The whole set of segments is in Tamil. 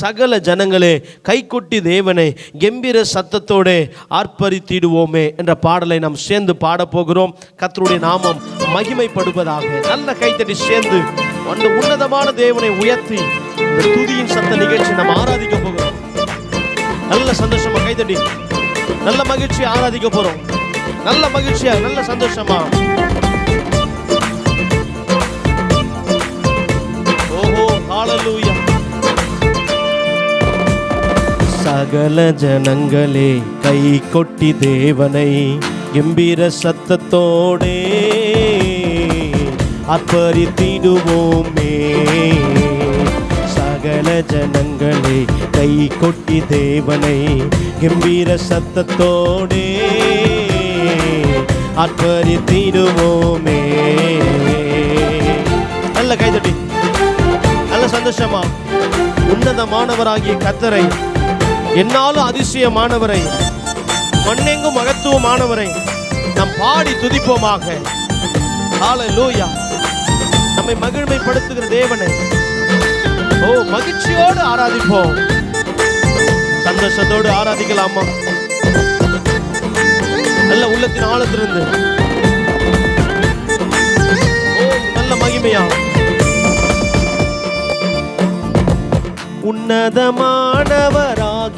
சகல ஜனங்களே கைக்குட்டி தேவனை கெம்பீர சத்தத்தோடு ஆர்ப்பரித்திடுவோமே என்ற பாடலை நாம் சேர்ந்து பாடப்போகிறோம் கத்தருடைய நாமம் மகிமைப்படுவதாக. நல்ல கைத்தடி சேர்ந்து அந்த உன்னதமான தேவனை உயர்த்தி துதியின் சத்த நிகழ்ச்சி நாம் ஆராதிக்க போகிறோம். நல்ல சந்தோஷமா கைதடி நல்ல மகிழ்ச்சி ஆராதிக்க போறோம். நல்ல மகிழ்ச்சியா நல்ல சந்தோஷமா? ஓஹோ ஹalleluya சகல ஜனங்களே கை கொட்டி தேவனை கம்பீர சத்தத்தோடே அப்பறித்திடுவோமே சகல ஜனங்களே கை கொட்டி தேவனை கம்பீர சத்தத்தோடே அப்பறித்திடுவோமே நல்ல கைதட்டி நல்ல சந்தோஷமா. உன்னதமானவராகிய கத்தரை என்னாலும் அதிசயமானவரை மண்ணெங்கும் மகத்துவமானவரை நாம் பாடி துதிப்போமாக. ஹalleluya நம்மை மகிழ்மைப்படுத்துகிற தேவனை ஓ மகிழ்ச்சியோடு ஆராதிப்போம். சந்தோஷத்தோடு ஆராதிக்கலாமா? நல்ல உள்ளத்தின் ஆழத்திலிருந்து. ஓ நல்ல மகிமையா?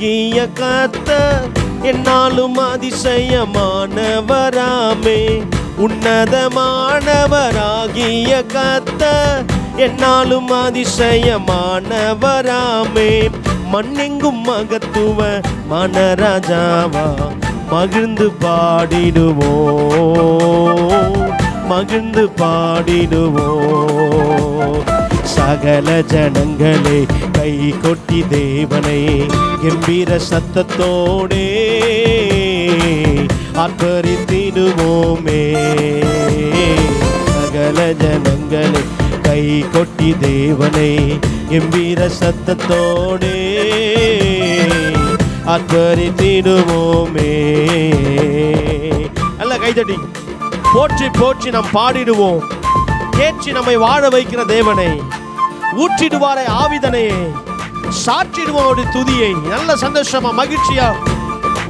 உன்னதமானவராகிய கத்த என்னாலும் அதிசயமானவராமே. உன்னதமானவராகிய கத்த என்னாலும் அதிசயமானவராமே. மண்ணெங்கும் மகத்துவ மனராஜாவா மகிழ்ந்து பாடிடுவோம். மகிழ்ந்து பாடிடுவோம். சகல ஜனங்களே கை கொட்டி தேவனை கம்பீர சத்தத்தோடே ஆர்ப்பரித்திடுவோமே. சகல ஜனங்களே கை கொட்டி தேவனை கம்பீர சத்தத்தோடே ஆர்ப்பரித்திடுவோமே. நல்ல கைதட்டி போற்றி போற்றி நாம் பாடிடுவோம். ஏற்றி நம்மை வாழ வைக்கிற தேவனை. ஊற்றிடுவாரே ஆவிதனையே சாற்றிடுவோம் துதியை. நல்ல சந்தோஷமா மகிழ்ச்சியா.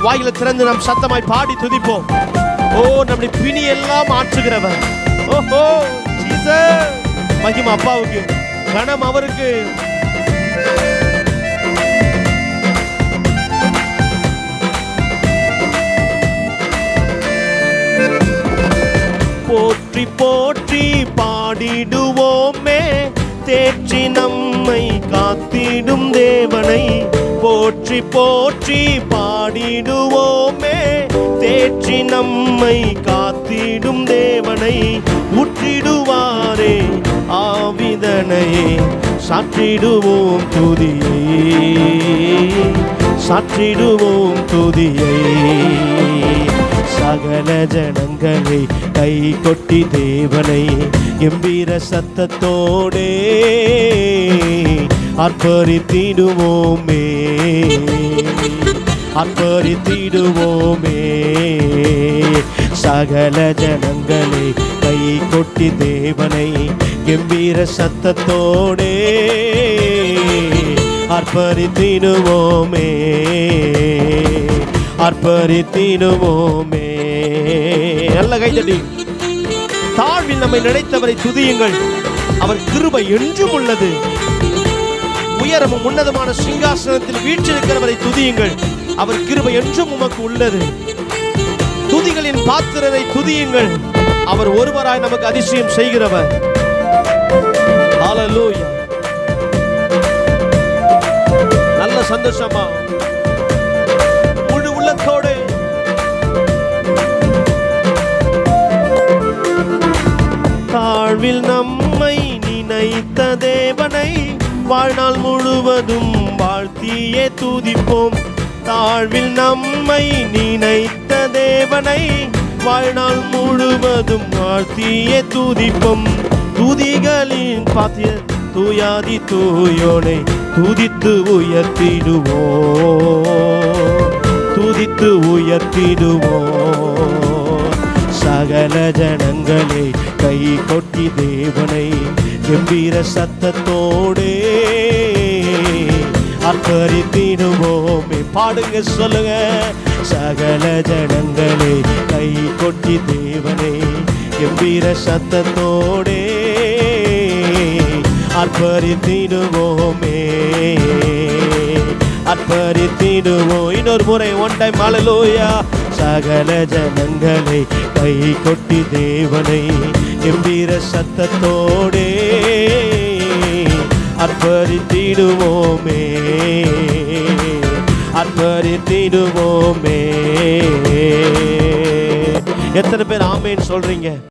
வாயில திறந்து நாம் சத்தமாய் பாடி துதிப்போம். ஓ நம்முடைய பிணி எல்லாம் ஆற்றுகிறவர். ஓஹோ ஜீசஸ். மகிமா அப்பாவுக்கு கணம் அவருக்கு. போற்றி போற்றி பாடிடுவோமே. தேற்றி நம்மை காத்திடும் தேவனை. போற்றி போற்றி பாடிடுவோமே. தேற்றி நம்மை காத்திடும் தேவனை. உற்றிடுவாரே ஆவிதனையே. சாற்றிடுவோம் துதியை. சாற்றிடுவோம் துதியை. சகல ஜனங்களை கை கொட்டி தேவனை கம்பீர சத்தத்தோடே அர்ப்பரித்திடுவோமே. அர்ப்பரித்திடுவோமே. சகல ஜனங்களை கை கொட்டி தேவனை கம்பீர சத்தத்தோடே அர்ப்பரித்திடுவோமே. அர்ப்பரித்திடுவோமே. நல்ல கைதடி தாழ்வில் நம்மை நினைத்தவரை துதியுங்கள். அவர் கிருபை என்றும் உள்ளது. உயரமும் உன்னதமான சிங்காசனத்தில் வீற்றிருக்கிறவரை துதியுங்கள். அவர் கிருபை என்றும் உமக்கு உள்ளது. துதிகளின் பாத்திரரை துதியுங்கள். அவர் ஒருவராய் நமக்கு அதிசயம் செய்கிறவர். நல்ல சந்தோஷமா வாழ்வில் நம்மை நினைத்த தேவனை வாழ்நாள் முழுவதும் வாழ்த்தியே துதிப்போம். தாழ்வில் நம்மை நினைத்த தேவனை வாழ்நாள் முழுவதும் வாழ்த்தியே துதிப்போம். துதிகளின் பாத்திய தூயாதி தூயோனை துதித்து உயர்த்திடுவோம். துதித்து உயர்த்திடுவோம். சகல ஜனங்களே கை கொட்டி தேவனை கம்பீர சத்தத்தோடே அர்ப்பரித்திடுவோமே பாடுங்க சொல்லுங்க. சகல ஜனங்களே கை கொட்டி தேவனை கம்பீர சத்தத்தோடே அர்ப்பரித்திடுவோமே அர்ப்பரித்திடுவோம் இன்னொரு முறை ஒன் டைம் அலலூயா சகல ஜனங்களை கை கொட்டி தேவனை கம்பீர சத்தத்தோடே அர்ப்பரித்திடுவோமே. அர்ப்பரித்திடுவோமே. எத்தனை பேர் ஆமேன்னு சொல்றீங்க?